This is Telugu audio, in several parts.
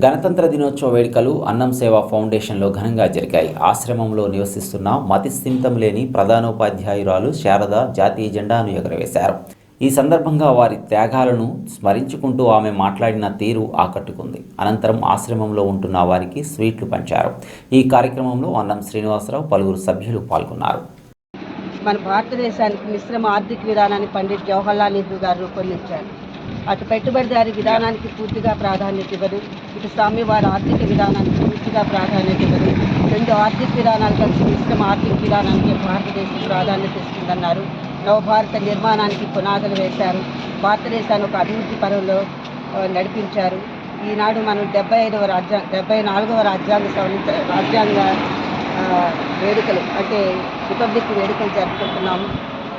గణతంత్ర దినోత్సవ వేడుకలు అన్నం సేవ ఫౌండేషన్లో ఘనంగా జరిగాయి. ఆశ్రమంలో నివసిస్తున్న మతిస్థిమితం లేని ప్రధానోపాధ్యాయురాలు శారద జాతీయ జెండాను ఎగురవేశారు. ఈ సందర్భంగా వారి త్యాగాలను స్మరించుకుంటూ ఆమె మాట్లాడిన తీరు ఆకట్టుకుంది. అనంతరం ఆశ్రమంలో ఉంటున్న వారికి స్వీట్లు పంచారు. ఈ కార్యక్రమంలో అన్నం శ్రీనివాసరావు పలువురు సభ్యులు పాల్గొన్నారు. మన భారతదేశానికి మిశ్రమ ఆర్థిక విధానాన్ని పండిట్ జవహర్లాల్ నెహ్రూ గారు రూపొందించారు. అటు పెట్టుబడిదారి విధానానికి పూర్తిగా ప్రాధాన్యత ఇవ్వరు ఇటు స్వామివారి ఆర్థిక విధానానికి పూర్తిగా ప్రాధాన్యత ఇవ్వరు రెండు ఆర్థిక విధానాలు కలిసి మిశ్రమ ఆర్థిక విధానానికి భారతదేశం ప్రాధాన్యత ఇస్తుందన్నారు. నవభారత నిర్మాణానికి పునాదులు వేశారు. భారతదేశాన్ని ఒక అభివృద్ధి పరంలో నడిపించారు. ఈనాడు మనం డెబ్బై ఐదవ రాజ్యాంగ డెబ్బై నాలుగవ రాజ్యాంగ సవరించ రాజ్యాంగ వేడుకలు అంటే రిపబ్లిక్ వేడుకలు జరుపుకుంటున్నాము.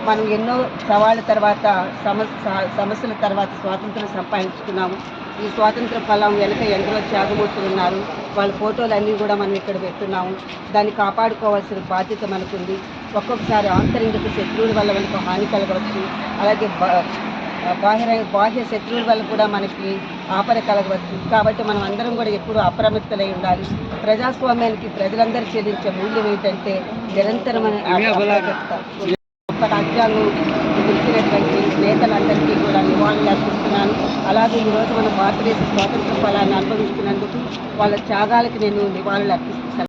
మనం ఎన్నో సవాళ్ళ తర్వాత సమస్య సమస్యల తర్వాత స్వాతంత్రం సంపాదించుకున్నాము. ఈ స్వాతంత్ర ఫలం వెనుక ఎందరో త్యాగమూర్తులు ఉన్నారు. వాళ్ళ ఫోటోలు అన్నీ కూడా మనం ఇక్కడ పెట్టున్నాము దాన్ని కాపాడుకోవాల్సిన బాధ్యత మనకుంది. ఒక్కొక్కసారి ఆంతరింగిక శత్రువుల వల్ల మనకు హాని కలగవచ్చు. అలాగే బాహ్య బాహ్య శత్రువుల వల్ల కూడా మనకి ఆపద కలగవచ్చు. కాబట్టి మనం అందరం కూడా ఎప్పుడూ అప్రమత్తలై ఉండాలి. ప్రజాస్వామ్యానికి ప్రజలందరూ చెల్లించే మూల్యం ఏంటంటే నిరంతరమైన రాజ్యాంగం తెలిసినటువంటి నేతలందరికీ కూడా నివాళులు అర్పిస్తున్నాను. అలాగే ఈరోజు మన భారతదేశ స్వాతంత్ర ఫలాన్ని అనుభవిస్తున్నందుకు వాళ్ళ త్యాగాలకు నేను నివాళులు అర్పిస్తున్నాను.